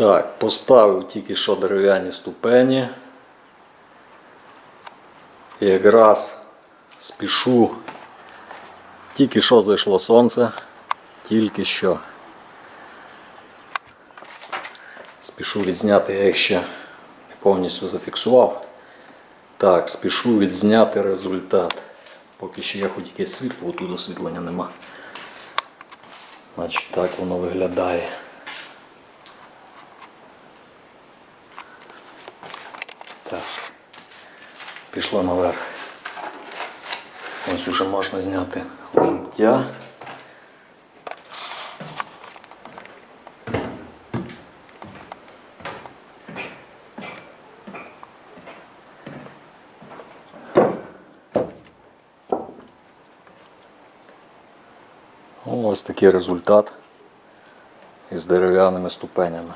Так, поставив тільки що дерев'яні ступені. І якраз спішу. Тільки що зайшло сонце. Тільки що. Спішу відзняти, я їх ще не повністю зафіксував. Так, спішу відзняти результат. Поки що є хоч якесь світло, тут освітлення нема. Значить, так воно виглядає. Так. Пішло наверх. Ось уже можна зняти взуття. Ось такий результат із дерев'яними ступенями.